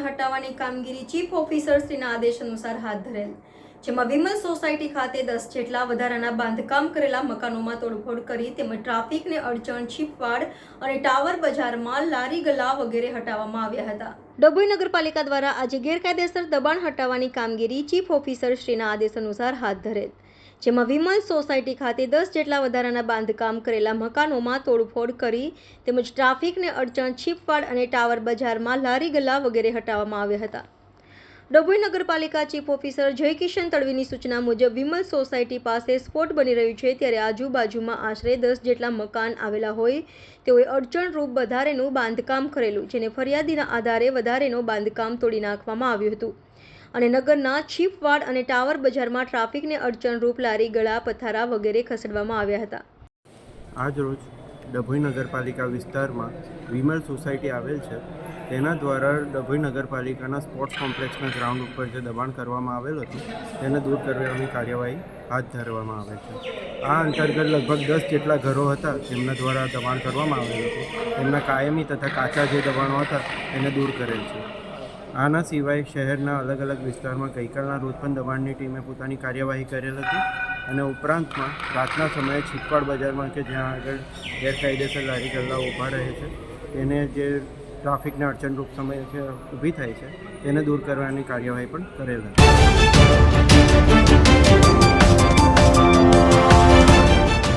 હટાવવાની કામગીરી chief officer શ્રીના આદેશ અનુસાર હાથ ધરેલ. જેમાં વિમલ સોસાયટી ખાતે દસ જેટલા વધારાના બાંધકામ કરેલા મકાનોમાં તોડફોડ કરી તેમજ ટ્રાફિકને અડચણ છીપવાડ અને ટાવર બજારમાં લારી ગલા વગેરે હટાવવામાં આવ્યા હતા. ડભોઈ નગરપાલિકા દ્વારા આજે ગેરકાયદેસર દબાણ હટાવવાની કામગીરી ચીફ ઓફિસર શ્રીના આદેશ અનુસાર હાથ ધરેલ. જેમાં વિમલ સોસાયટી ખાતે દસ જેટલા વધારાના બાંધકામ કરેલા મકાનોમાં તોડફોડ કરી તેમજ ટ્રાફિકને અડચણ, છીપવાડ અને ટાવર બજારમાં લારી ગલ્લા વગેરે હટાવવામાં આવ્યા હતા. ડભોઈ નગરપાલિકા ચીફ ઓફિસર જયકિશન તડવીની સૂચના મુજબ વિમલ સોસાયટી પાસે સ્પોટ બની રહ્યું છે ત્યારે આજુબાજુમાં આશરે દસ જેટલા મકાન આવેલા હોય તેઓએ અડચણરૂપ વધારેનું બાંધકામ કરેલું, જેને ફરિયાદીના આધારે વધારેનું બાંધકામ તોડી નાખવામાં આવ્યું હતું. અને નગરના છીપવાડ અને ટાવર બજારમાં ટ્રાફિકને અડચણરૂપ લારી, ગળા, પથારા વગેરે ખસેડવામાં આવ્યા હતા. આજ રોજ ડભોઈ નગરપાલિકા વિસ્તારમાં વિમલ સોસાયટી આવેલ છે. તેના દ્વારા ડભોઈ નગરપાલિકાના સ્પોર્ટ્સ કોમ્પ્લેક્સના ગ્રાઉન્ડ ઉપર જે દબાણ કરવામાં આવેલ હતું, તેને દૂર કરવાની કાર્યવાહી હાથ ધરવામાં આવે છે. આ અંતર્ગત લગભગ દસ જેટલા ઘરો હતા તેમના દ્વારા દબાણ કરવામાં આવેલ હતું. તેમના કાયમી તથા કાચા જે દબાણો હતા તેને દૂર કરેલ છે. આના સિવાય શહેરના અલગ અલગ વિસ્તારમાં ગઈકાલના રોજ પણ દબાણની ટીમે પોતાની કાર્યવાહી કરેલ હતી અને ઉપરાંતમાં રાતના સમયે છીપવાડ બજારમાં કે જ્યાં આગળ ગેરકાયદેસર લારી ગલ્લાઓ ઊભા રહે છે, તેને જે ટ્રાફિકને અડચણરૂપ સમય ઊભી થાય છે, તેને દૂર કરવાની કાર્યવાહી પણ કરેલ હતી.